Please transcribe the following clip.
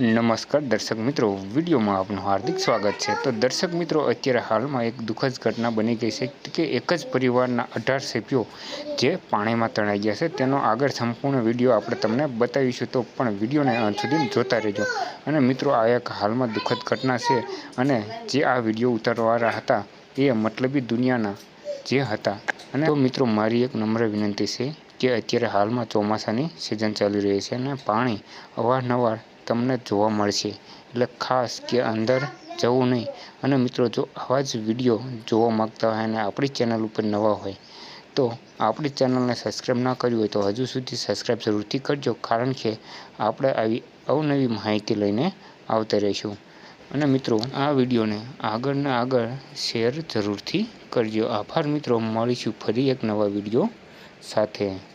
નમસ્કાર, દર્શક મિત્રો. વિડીયોમાં આપનું હાર્દિક સ્વાગત છે. તો દર્શક મિત્રો, અત્યારે હાલમાં એક દુઃખદ ઘટના બની ગઈ છે કે એક જ પરિવારના અઢાર સભ્યો જે પાણીમાં તણાઈ ગયા છે, તેનો આગળ સંપૂર્ણ વીડિયો આપણે તમને બતાવીશું. તો પણ વિડીયોને અંત સુધી જોતા રહેજો. અને મિત્રો, આ એક હાલમાં દુઃખદ ઘટના છે અને જે આ વીડિયો ઉતારવાવાળા હતા, એ મતલબી દુનિયાના જે હતા. અને મિત્રો, મારી એક નમ્ર વિનંતી છે કે અત્યારે હાલમાં ચોમાસાની સિઝન ચાલી રહી છે અને પાણી અવારનવાર તમને જોવા મળશે. એટલે ખાસ કે અંદર જવું નહીં. અને મિત્રો, જો આવા જ વીડિયો જોવા માગતા હોય અને આપણી ચેનલ ઉપર નવા હોય, તો આપણી ચેનલને સબસ્ક્રાઈબ ના કર્યું હોય તો હજુ સુધી સબસ્ક્રાઈબ જરૂરથી કરજો. કારણ કે આપણે આવી અવનવી માહિતી લઈને આવતા રહીશું. અને મિત્રો, આ વિડીયોને આગળ ને આગળ શેર જરૂરથી કરજો. આભાર મિત્રો. મળીશું ફરી એક નવા વીડિયો સાથે.